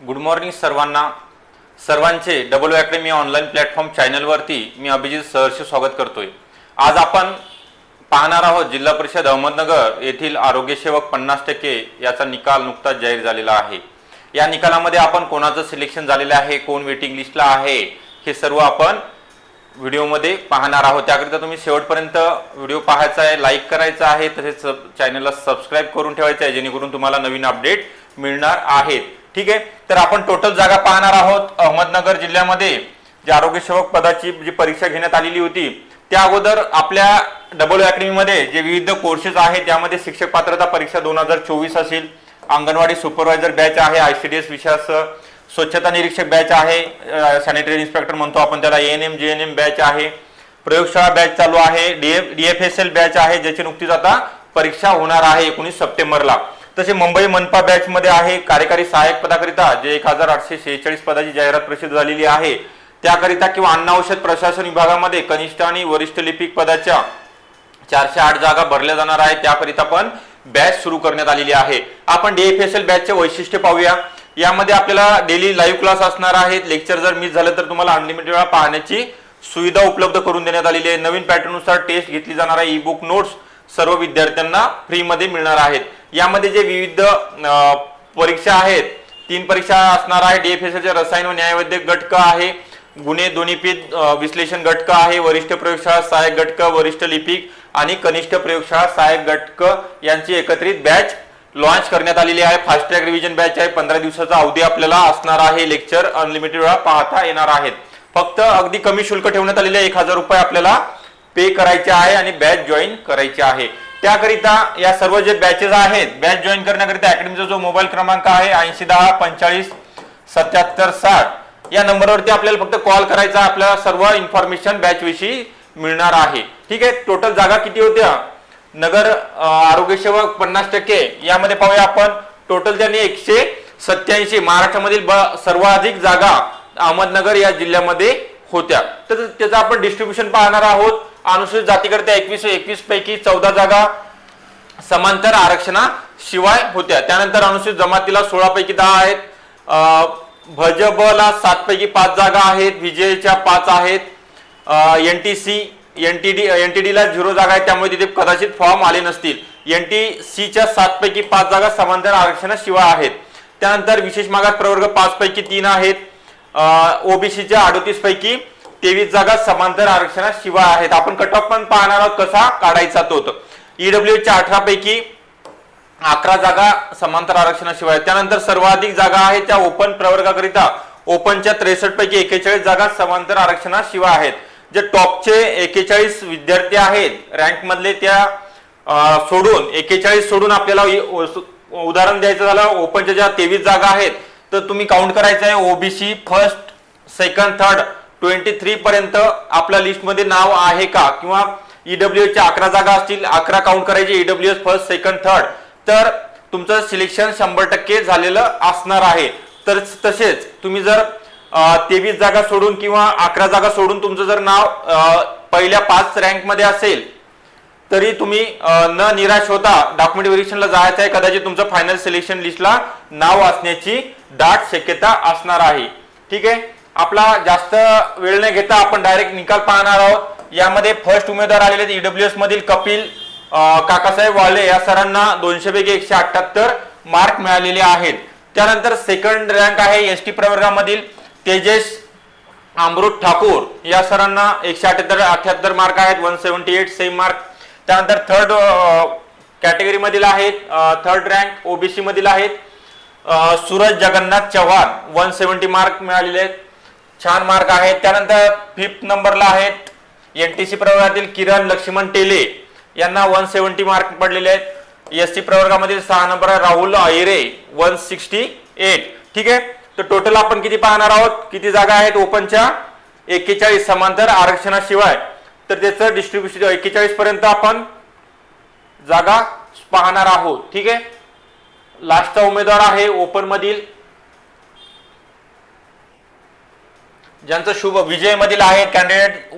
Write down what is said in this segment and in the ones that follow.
Good morning सर्वांना. सर्वांचे double academy online platform चॅनलवरती मी अभिजित सहर्ष स्वागत करतोय. आज आपण पाहणार आहोत जिल्हा परिषद अहमदनगर येथील आरोग्यसेवक पन्नास टक्के याचा निकाल नुकताच जाहीर झालेला आहे. या निकालामध्ये आपण कोणाचं सिलेक्शन झालेलं आहे कोण वेटिंग लिस्टला आहे हे सर्व आपण व्हिडिओमध्ये पाहणार आहोत. त्याकरिता तुम्ही शेवटपर्यंत व्हिडिओ पाहायचा आहे लाईक करायचा आहे तसेच चॅनलला सबस्क्राईब करून ठेवायचं आहे जेणेकरून तुम्हाला नवीन अपडेट मिळणार आहेत. ठीक आहे? तर आपण टोटल जागा पाहणार आहोत. अहमदनगर जिल्ह्यामध्ये जी आरोग्य सेवक पदाची जी परीक्षा घेण्यात आलेली होती त्या अगोदर आपल्या डबल अकॅडमीमध्ये जे विविध कोर्सेस आहेत त्यामध्ये शिक्षक पात्रता परीक्षा दोन हजार चोवीस असेल. अंगणवाडी सुपरवायझर बॅच आहे आय सी डी एस विषयासह स्वच्छता निरीक्षक बॅच आहे. सॅनिटरी इन्स्पेक्टर म्हणतो आपण त्याला N M J N M batch आहे. प्रयोगशाळा बॅच चालू आहे. डीएफ डीएफएसएल बॅच आहे ज्याची नुकतीच आता परीक्षा होणार आहे एकोणीस सप्टेंबरला. तसे मुंबई मनपा बॅचमध्ये आहे कार्यकारी सहाय्यक पदाकरिता जे एक हजार आठशे शेहेचाळीस पदाची जाहिरात प्रसिद्ध झालेली आहे. त्याकरिता किंवा अन्न औषध प्रशासन विभागामध्ये कनिष्ठ आणि वरिष्ठ लिपिक पदाच्या चारशे आठ जागा भरल्या जाणार आहेत. त्याकरिता पण बॅच सुरू करण्यात आलेली आहे. आपण डीएफएसएल बॅचचे वैशिष्ट्य पाहूया. यामध्ये आपल्याला डेली लाईव्ह क्लास असणार आहेत. लेक्चर जर मिस झालं तर तुम्हाला अनलिमिटेड वेळा पाहण्याची सुविधा उपलब्ध करून देण्यात आलेली आहे. नवीन पॅटर्ननुसार टेस्ट घेतली जाणार आहे. ई बुक नोट्स सर्व विद्यार्थ्यांना फ्रीमध्ये मिळणार आहेत. यामध्ये जे विविध परीक्षा आहेत तीन परीक्षा असणार आहे. डीएफएसचे रसायन व न्यायवैद्यक घटक आहे गुन्हे दोन्हीपीठ विश्लेषण घटक आहे वरिष्ठ प्रयोगशाळा सहाय्यक घटक वरिष्ठ लिपिक आणि कनिष्ठ प्रयोगशाळा सहाय्यक घटक यांची एकत्रित बॅच लॉन्च करण्यात आलेली आहे. फास्ट ट्रॅक रिव्हिजन बॅच आहे. पंधरा दिवसाचा अवधी आपल्याला असणार आहे. लेक्चर अनलिमिटेड वेळा पाहता येणार आहेत. फक्त अगदी कमी शुल्क ठेवण्यात आलेले एक हजार रुपये आपल्याला पे करायचे आहे आणि बॅच जॉईन करायची आहे. त्याकरिता या सर्व जे बॅचेस आहेत बॅच जॉईन करण्याकरिता अकॅडमीचा जो मोबाईल क्रमांक आहे ऐंशी दहा पंचेचाळीस सत्याहत्तर साठ या नंबरवरती आपल्याला फक्त कॉल करायचा आपल्याला सर्व इन्फॉर्मेशन बॅच विषयी मिळणार आहे. ठीक आहे? टोटल जागा किती होत्या? नगर आरोग्य सेवक पन्नास टक्के. यामध्ये पाहूया आपण. टोटल त्यांनी एकशे सत्याऐंशी महाराष्ट्रामधील ब- सर्वाधिक जागा अहमदनगर या जिल्ह्यामध्ये होत्या. तर त्याचं आपण डिस्ट्रीब्युशन पाहणार आहोत. अनुसूचित जातीकरिता एकवीस एकवीस पैकी चौदा जागा समांतर आरक्षणाशिवाय होत्या. त्यानंतर अनुसूचित जमातीला सोळा पैकी दहा आहेत. भजबला सात पैकी पाच जागा आहेत. विजयच्या पाच आहेत. N T C N T D N T डीला झिरो जागा आहेत. त्यामुळे तिथे कदाचित फॉर्म आले नसतील. एन टी सीच्या सात पैकी पाच जागा समांतर आरक्षणाशिवाय आहेत. त्यानंतर विशेष मागास प्रवर्ग पाच पैकी तीन आहेत. ओबीसीच्या अडोतीस पैकी तेवीस जागा समांतर आरक्षणाशिवाय आहेत. आपण कट ऑफ पण पाहणार आहोत कसा काढायचा तो ईडब्ल्यू च्या अठरा पैकी अकरा जागा समांतर आरक्षणाशिवाय त्यानंतर सर्वाधिक जागा आहेत त्या ओपन प्रवर्गाकरिता. ओपनच्या त्रेसष्ट पैकी एकेचाळीस जागा समांतर आरक्षणाशिवाय आहेत. जे टॉपचे एकेचाळीस विद्यार्थी आहेत रँक मधले त्या सोडून एकेचाळीस सोडून आपल्याला उदाहरण द्यायचं झालं ओपनच्या ज्या तेवीस जागा आहेत तर तुम्ही काउंट करायचं आहे. OBC first second third twenty three पर्यंत आपल्या लिस्टमध्ये नाव आहे का? किंवा ईडब्ल्यू च्या अकरा जागा असतील अकरा काउंट करायचे E W S first second third तर तुमचं सिलेक्शन शंभर टक्के झालेलं असणार आहे. तर तसेच तुम्ही जर तेवीस जागा सोडून किंवा अकरा जागा सोडून तुमचं जर नाव पहिल्या पाच रँकमध्ये असेल तरी तुम्ही न निराश होता डॉक्युमेंट व्हेरिफिकेशनला जायचं आहे. कदाचित तुमचं फायनल सिलेक्शन लिस्टला नाव असण्याची दाट शक्यता असणार आहे. ठीक आहे? आपला जास्त वेळ न घेता आपण डायरेक्ट निकाल पाहणार आहोत. यामध्ये फर्स्ट उमेदवार आलेले ईडब्ल्यू एस मधील कपिल काकासाहेब वाले या सरांना दोनशे पैकी एकशे अठ्याहत्तर मार्क मिळालेले आहेत. त्यानंतर सेकंड रँक आहे एस टी प्रवर्गामधील तेजेश अमृत ठाकूर. या सरांना एकशे अठ्याहत्तर अठ्याहत्तर मार्क आहेत one seventy eight same mark त्यानंतर थर्ड कॅटेगरी मधील आहेत थर्ड रँक ओबीसी मधील आहेत. Suraj Jagannath Chavan one seventy mark मिळालेले आहेत. छान मार्क आहेत. त्यानंतर फिफ्थ नंबरला आहेत. एन टी सी प्रवर्गातील किरण लक्ष्मण टेले यांना वन सेवन्टी मार्क पडलेले आहेत. एस सी प्रवर्गामधील सहा number Rahul Ahire one sixty eight ठीक आहे? तर टोटल आपण किती पाहणार आहोत? किती जागा आहेत? ओपनच्या? एक्केचाळीस. समांतर आरक्षणाशिवाय. तर त्याचं डिस्ट्रीब्युशन एक्केचाळीस पर्यंत आपण जागा पाहणार आहोत. ठीक आहे? लास्टचा उमेदवार आहे ओपनमधील ज्यांचं शुभ विजय मधील आहे कॅन्डिडेट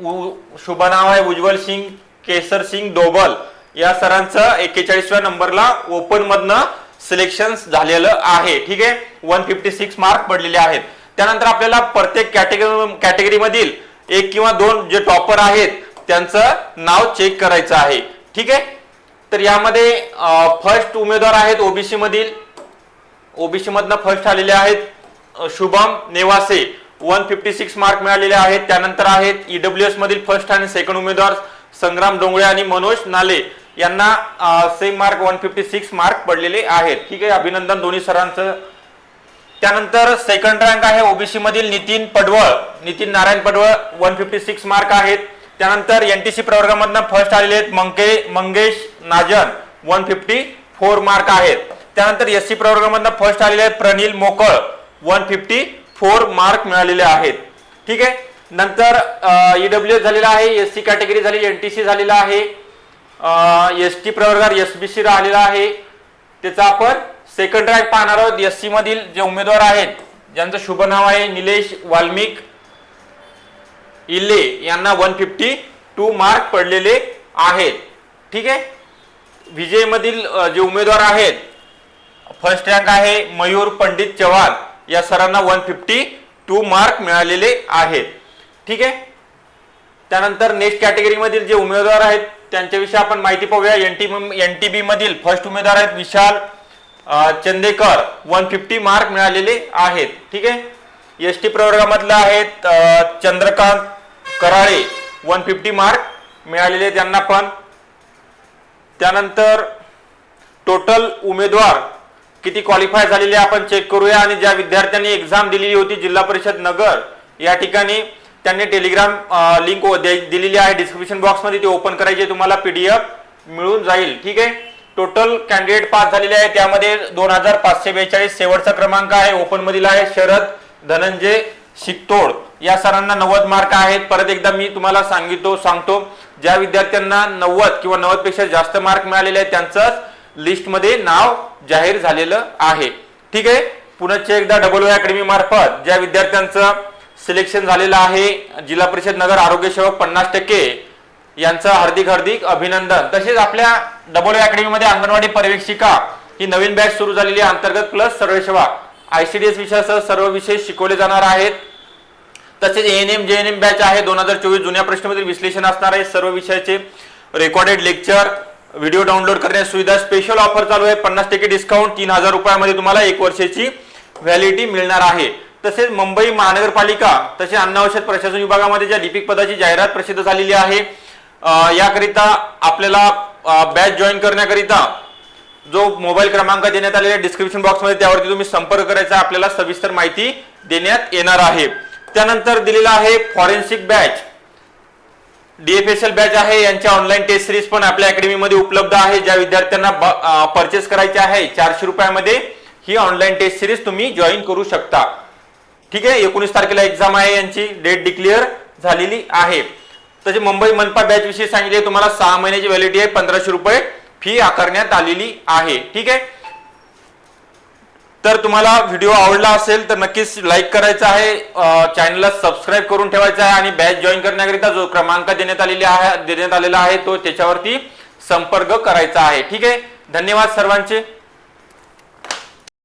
शुभ नाव आहे उज्ज्वल सिंग केसर सिंग डोबल. या सरांचं एक्केचाळीसव्या नंबरला ओपन मधनं सिलेक्शन झालेलं आहे. ठीक आहे? वन फिफ्टी सिक्स मार्क पडलेले आहेत. त्यानंतर आपल्याला प्रत्येक कॅटेगरी कॅटेगरीमधील एक किंवा दोन जे टॉपर आहेत त्यांचं नाव चेक करायचं आहे. ठीक आहे? तर यामध्ये फर्स्ट उमेदवार आहेत ओबीसी मधील. ओबीसी मधनं फर्स्ट आलेले आहेत Shubham Newase. One fifty six mark मिळालेले आहेत. त्यानंतर आहेत ईडब्ल्यू एस मधील फर्स्ट आणि सेकंड उमेदवार संग्राम डोंगळे आणि मनोज नाले. यांना same mark one fifty six mark पडलेले आहेत. ठीक आहे अभिनंदन दोन्ही सरांचं. त्यानंतर सेकंड रँक आहे ओबीसी मधील नितीन पडवळ. नितीन नारायण पडवळ वन फिफ्टी सिक्स मार्क आहेत. त्यानंतर एनटीसी प्रवर्गामधनं फर्स्ट आलेले आहेत मंके Mangesh Najan. One fifty four mark आहेत. त्यानंतर एस सी प्रवर्गामधनं फर्स्ट आलेले आहेत प्रनिल मोकळ. वन फिफ्टी फोर मार्क मिळालेले आहेत. ठीक आहे? नंतर ईडब्ल्यू एस झालेला आहे एस सी कॅटेगरी झाली एन टी सी झालेला आहे एस टी प्रवर्गात एस बी सी राहिलेला आहे. त्याचा आपण सेकंड रँक पाहणार आहोत. एस सी मधील जे उमेदवार आहेत ज्यांचं शुभ नाव आहे निलेश वाल्मिक इल्ले यांना वन फिफ्टी टू मार्क पडलेले आहेत. ठीक आहे? विजयमधील जे उमेदवार आहेत फर्स्ट रँक आहे मयूर पंडित चव्हाण. या सरांना वन फिफ्टी टू मार्क मिळालेले आहेत. ठीक आहे? त्यानंतर नेक्स्ट कॅटेगरीमधील जे उमेदवार आहेत त्यांच्याविषयी आपण माहिती पाहूया. एनटी एनटीबी मधील फर्स्ट उमेदवार आहेत Vishal Chandekar. One fifty mark मिळालेले आहेत. ठीक आहे? एस टी प्रवर्गामधला आहेत Chandrakant Karale. One fifty mark मिळालेले त्यांना पण. त्यानंतर टोटल उमेदवार किती क्वालिफाय झालेले आपण चेक करूया. आणि ज्या विद्यार्थ्यांनी एक्झाम दिलेली होती जिल्हा परिषद नगर या ठिकाणी त्यांनी टेलिग्राम लिंक दिलेली आहे. डिस्क्रिप्शन बॉक्समध्ये ती ओपन करायची तुम्हाला पीडीएफ मिळून जाईल. ठीक आहे? टोटल कॅन्डिडेट पास झालेले आहे. त्यामध्ये दोन हजार पाचशे बेचाळीस शेवटचा क्रमांक आहे. ओपन मधील आहे शरद धनंजय शिकतोड. या सरांना नव्वद मार्क आहेत. परत एकदा मी तुम्हाला सांगितो सांगतो. ज्या विद्यार्थ्यांना नव्वद किंवा नव्वदपेक्षा जास्त मार्क मिळालेले आहेत त्यांचंच लिस्टमध्ये नाव जाहीर झालेलं आहे. ठीक आहे? पुनश्च एकदा डबल अकॅडमी मार्फत ज्या विद्यार्थ्यांचं सिलेक्शन झालेलं आहे जिल्हा परिषद नगर आरोग्य सेवक पन्नास टक्के यांचं हार्दिक हार्दिक अभिनंदन. तसेच आपल्या डबल अकॅडमी अकॅडमीमध्ये अंगणवाडी पर्यवेक्षिका ही नवीन बॅच सुरू झालेली आहे अंतर्गत प्लस सर्व सेवा. आयसीडीएस विषयासह सर्व विषय शिकवले जाणार आहेत. तसेच N M J N M batch आहे. दोन हजार चोवीस जुन्या प्रश्नमधील विश्लेषण असणार आहे. सर्व विषयाचे रेकॉर्डेड लेक्चर व्हिडिओ डाउनलोड करण्याची सुविधा. स्पेशल ऑफर चालू आहे. पन्नास टक्के डिस्काउंट तीन हजार रुपयामध्ये तुम्हाला एक वर्षाची व्हॅलिडिटी मिळणार आहे. तसेच मुंबई महानगरपालिका तसेच अन्न औषध प्रशासन विभागामध्ये ज्या लिपिक पदाची जाहिरात प्रसिद्ध झालेली आहे याकरिता आपल्याला बॅच जॉईन करण्याकरिता जो मोबाईल क्रमांक देण्यात आलेला आहे डिस्क्रिप्शन बॉक्समध्ये त्यावरती तुम्ही संपर्क करायचा आपल्याला सविस्तर माहिती देण्यात येणार आहे. त्यानंतर दिलेला आहे फॉरेन्सिक बॅच डीएफएसएल बॅच आहे यांच्या ऑनलाईन टेस्ट सिरीज पण आपल्या अकॅडमीमध्ये उपलब्ध आहे ज्या विद्यार्थ्यांना परचेस करायचे आहे चारशे रुपयामध्ये ही ऑनलाईन टेस्ट सिरीज तुम्ही जॉईन करू शकता. ठीक आहे एकोणीस तारखेला एक्झाम आहे यांची डेट डिक्लेअर झालेली आहे. तसे मुंबई मनपा बॅच विषयी सांगितले तुम्हाला सहा महिन्याची व्हॅलिडिटी आहे पंधराशे रुपये फी आकारण्यात आलेली आहे. ठीक आहे? तर तुम्हाला व्हिडिओ आवडला असेल तर नक्कीच लाईक करायचा आहे. चॅनलला सबस्क्राईब करून ठेवायचा आहे आणि बॅच जॉईन करण्याकरिता जो क्रमांक देण्यात आलेला आहे देण्यात आलेला आहे तो त्याच्यावरती संपर्क करायचा आहे. ठीक आहे? धन्यवाद सर्वांचे.